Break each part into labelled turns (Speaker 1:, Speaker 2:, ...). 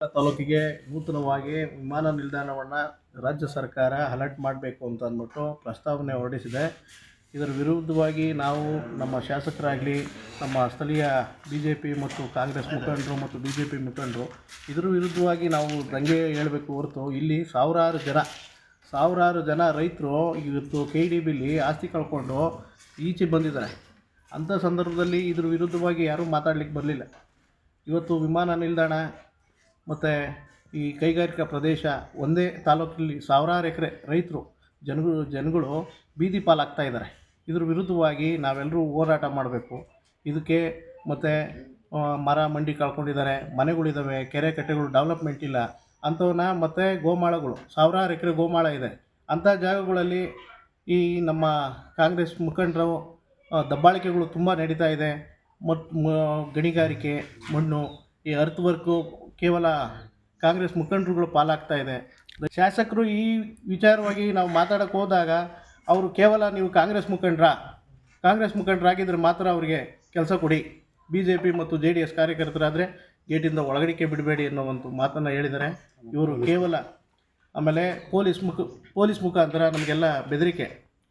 Speaker 1: ತಾಲೂಕಿಗೆ ನೂತನವಾಗಿ ವಿಮಾನ ನಿಲ್ದಾಣವನ್ನು ರಾಜ್ಯ ಸರ್ಕಾರ ಅಲರ್ಟ್ ಮಾಡಬೇಕು ಅಂತ ಅಂದ್ಬಿಟ್ಟು ಪ್ರಸ್ತಾವನೆ ಹೊರಡಿಸಿದೆ. ಇದರ ವಿರುದ್ಧವಾಗಿ ನಾವು ನಮ್ಮ ಶಾಸಕರಾಗಲಿ, ನಮ್ಮ ಸ್ಥಳೀಯ ಬಿ ಜೆ ಪಿ ಮತ್ತು ಕಾಂಗ್ರೆಸ್ ಮುಖಂಡರು ಮತ್ತು ಬಿ ಜೆ ಪಿ ಮುಖಂಡರು, ಇದರ ವಿರುದ್ಧವಾಗಿ ನಾವು ದಂಗೆ ಹೇಳಬೇಕು ಹೊರತು ಇಲ್ಲಿ ಸಾವಿರಾರು ಜನ ಸಾವಿರಾರು ಜನ ರೈತರು ಇವತ್ತು ಕೆ ಡಿ ಬಿಲಿ ಆಸ್ತಿ ಕಳ್ಕೊಂಡು ಈಚೆ ಬಂದಿದ್ದಾರೆ. ಅಂಥ ಸಂದರ್ಭದಲ್ಲಿ ಇದ್ರ ವಿರುದ್ಧವಾಗಿ ಯಾರೂ ಮಾತಾಡ್ಲಿಕ್ಕೆ ಬರಲಿಲ್ಲ. ಇವತ್ತು ವಿಮಾನ ನಿಲ್ದಾಣ ಮತ್ತು ಈ ಕೈಗಾರಿಕಾ ಪ್ರದೇಶ ಒಂದೇ ತಾಲೂಕಲ್ಲಿ ಸಾವಿರಾರು ಎಕರೆ ರೈತರು, ಜನಗಳು ಜನಗಳು ಬೀದಿ ಪಾಲಾಗ್ತಾ ಇದ್ದಾರೆ. ಇದ್ರ ವಿರುದ್ಧವಾಗಿ ನಾವೆಲ್ಲರೂ ಹೋರಾಟ ಮಾಡಬೇಕು. ಇದಕ್ಕೆ ಮತ್ತು ಮರ, ಮಂಡಿ ಕಳ್ಕೊಂಡಿದ್ದಾರೆ ಮನೆಗಳಿದ್ದಾವೆ ಕೆರೆ ಕಟ್ಟೆಗಳು ಡೆವಲಪ್ಮೆಂಟ್ ಇಲ್ಲ. ಅಂಥವನ್ನ ಮತ್ತು ಗೋಮಾಳಗಳು, ಸಾವಿರಾರು ಎಕರೆ ಗೋಮಾಳ ಇದೆ. ಅಂಥ ಜಾಗಗಳಲ್ಲಿ ಈ ನಮ್ಮ ಕಾಂಗ್ರೆಸ್ ಮುಖಂಡರು ದಬ್ಬಾಳಿಕೆಗಳು ತುಂಬ ನಡೀತಾ ಇದೆ. ಮತ್ತು ಗಣಿಗಾರಿಕೆ, ಮಣ್ಣು, ಈ ಅರ್ತ್ ವರ್ಕು ಕೇವಲ ಕಾಂಗ್ರೆಸ್ ಮುಖಂಡರುಗಳು ಪಾಲಾಗ್ತಾ ಇದೆ. ಶಾಸಕರು ಈ ವಿಚಾರವಾಗಿ ನಾವು ಮಾತಾಡೋಕ್ಕೆ ಹೋದಾಗ ಅವರು ಕೇವಲ ನೀವು ಕಾಂಗ್ರೆಸ್ ಮುಖಂಡರ, ಕಾಂಗ್ರೆಸ್ ಮುಖಂಡರಾಗಿದ್ದರೆ ಮಾತ್ರ ಅವರಿಗೆ ಕೆಲಸ ಕೊಡಿ. ಬಿ ಜೆ ಪಿ ಮತ್ತು ಜೆ ಡಿ ಎಸ್ ಕಾರ್ಯಕರ್ತರಾದರೆ ಗೇಟಿಂದ ಒಳಗಡಿಕೆ ಬಿಡಬೇಡಿ ಅನ್ನೋ ಒಂದು ಮಾತನ್ನು ಹೇಳಿದ್ದಾರೆ. ಇವರು ಕೇವಲ ಆಮೇಲೆ ಪೊಲೀಸ್ ಮುಖ, ಪೊಲೀಸ್ ಮುಖಾಂತರ ನಮಗೆಲ್ಲ ಬೆದರಿಕೆ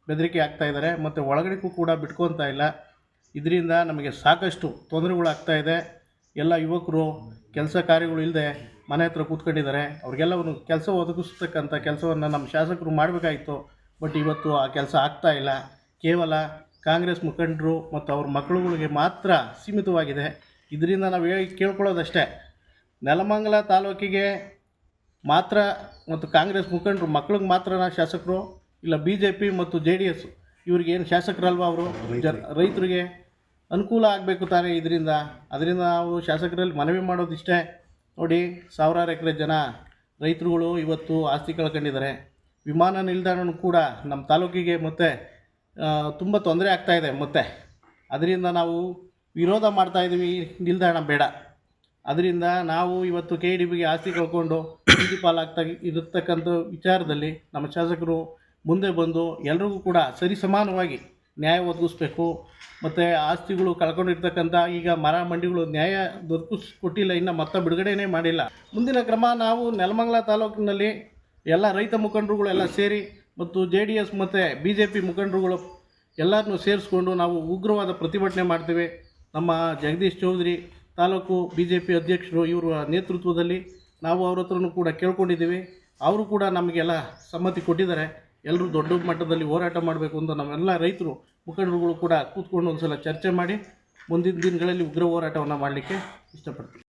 Speaker 1: ಬೆದರಿಕೆ ಆಗ್ತಾ ಇದ್ದಾರೆ. ಮತ್ತು ಒಳಗಡೆಗೂ ಕೂಡ ಬಿಟ್ಕೊತಾ ಇಲ್ಲ. ಇದರಿಂದ ನಮಗೆ ಸಾಕಷ್ಟು ತೊಂದರೆಗಳಾಗ್ತಾ ಇದೆ. ಎಲ್ಲ ಯುವಕರು ಕೆಲಸ ಕಾರ್ಯಗಳು ಇಲ್ಲದೆ ಮನೆ ಹತ್ರ ಕೂತ್ಕೊಂಡಿದ್ದಾರೆ. ಅವ್ರಿಗೆಲ್ಲವನ್ನು ಕೆಲಸ ಒದಗಿಸ್ತಕ್ಕಂಥ ಕೆಲಸವನ್ನು ನಮ್ಮ ಶಾಸಕರು ಮಾಡಬೇಕಾಗಿತ್ತು ಬಟ್ ಇವತ್ತು ಆ ಕೆಲಸ ಆಗ್ತಾ ಇಲ್ಲ. ಕೇವಲ ಕಾಂಗ್ರೆಸ್ ಮುಖಂಡರು ಮತ್ತು ಅವ್ರ ಮಕ್ಕಳುಗಳಿಗೆ ಮಾತ್ರ ಸೀಮಿತವಾಗಿದೆ. ಇದರಿಂದ ನಾವು ಹೇಳಿ ಕೇಳ್ಕೊಳ್ಳೋದಷ್ಟೇ. ನೆಲಮಂಗಲ ತಾಲೂಕಿಗೆ ಮಾತ್ರ ಮತ್ತು ಕಾಂಗ್ರೆಸ್ ಮುಖಂಡರು ಮಕ್ಳಿಗೆ ಮಾತ್ರ ಶಾಸಕರು ಇಲ್ಲ ಬಿ ಜೆ ಪಿ ಮತ್ತು ಜೆ ಡಿ ಎಸ್ ಇವ್ರಿಗೇನು ಶಾಸಕರಲ್ವ ಅವರು? ರೈತರಿಗೆ ಅನುಕೂಲ ಆಗಬೇಕು ತಾನೇ ಇದರಿಂದ. ಅದರಿಂದ ನಾವು ಶಾಸಕರಲ್ಲಿ ಮನವಿ ಮಾಡೋದಿಷ್ಟೇ. ನೋಡಿ, ಸಾವಿರಾರು ಎಕರೆ ಜನ ರೈತರುಗಳು ಇವತ್ತು ಆಸ್ತಿ ಕಳ್ಕೊಂಡಿದ್ದಾರೆ. ವಿಮಾನ ನಿಲ್ದಾಣನೂ ಕೂಡ ನಮ್ಮ ತಾಲೂಕಿಗೆ ಮತ್ತೆ ತುಂಬ ತೊಂದರೆ ಆಗ್ತಾಯಿದೆ ಮತ್ತೆ. ಅದರಿಂದ ನಾವು ವಿರೋಧ ಮಾಡ್ತಾಯಿದ್ದೀವಿ ನಿಲ್ದಾಣ ಬೇಡ. ಅದರಿಂದ ನಾವು ಇವತ್ತು ಕೆ ಡಿ ಬಿಗೆ ಆಸ್ತಿ ಕಳ್ಕೊಂಡು ಪಾಲಾಗ್ತಾ ಇರತಕ್ಕಂಥ ವಿಚಾರದಲ್ಲಿ ನಮ್ಮ ಶಾಸಕರು ಮುಂದೆ ಬಂದು ಎಲ್ರಿಗೂ ಕೂಡ ಸರಿ ಸಮಾನವಾಗಿ ನ್ಯಾಯ ಒದಗಿಸ್ಬೇಕು. ಮತ್ತು ಆಸ್ತಿಗಳು ಕಳ್ಕೊಂಡಿರ್ತಕ್ಕಂಥ ಈಗ ಮರ ಮಂಡಿಗಳು ನ್ಯಾಯ ದೊರಕಿಸ್ಕೊಟ್ಟಿಲ್ಲ, ಇನ್ನು ಮತ್ತೆ ಬಿಡುಗಡೆನೇ ಮಾಡಿಲ್ಲ. ಮುಂದಿನ ಕ್ರಮ ನಾವು ನೆಲಮಂಗಲ ತಾಲೂಕಿನಲ್ಲಿ ಎಲ್ಲ ರೈತ ಮುಖಂಡರುಗಳೆಲ್ಲ ಸೇರಿ ಮತ್ತು ಜೆ ಡಿ ಎಸ್ ಮತ್ತು ಬಿ ಜೆ ಪಿ ಮುಖಂಡರುಗಳು ಎಲ್ಲರನ್ನೂ ಸೇರಿಸ್ಕೊಂಡು ನಾವು ಉಗ್ರವಾದ ಪ್ರತಿಭಟನೆ ಮಾಡ್ತೇವೆ. ನಮ್ಮ Jagadish Chaudhary taluk B J P ಅಧ್ಯಕ್ಷರು, ಇವರ ನೇತೃತ್ವದಲ್ಲಿ ನಾವು ಅವ್ರ ಹತ್ರನೂ ಕೂಡ ಕೇಳ್ಕೊಂಡಿದ್ದೀವಿ. ಅವರು ಕೂಡ ನಮಗೆಲ್ಲ ಸಮ್ಮತಿ ಕೊಟ್ಟಿದ್ದಾರೆ. ಎಲ್ಲರೂ ದೊಡ್ಡ ಮಟ್ಟದಲ್ಲಿ ಹೋರಾಟ ಮಾಡಬೇಕು ಅಂತ ನಾವೆಲ್ಲ ರೈತರು, ಮುಖಂಡರುಗಳು ಕೂಡ ಕೂತ್ಕೊಂಡು ಒಂದು ಸಲ ಚರ್ಚೆ ಮಾಡಿ, ಮುಂದಿನ ದಿನಗಳಲ್ಲಿ ಉಗ್ರ ಹೋರಾಟವನ್ನು ಮಾಡಲಿಕ್ಕೆ ಇಷ್ಟಪಡ್ತೀವಿ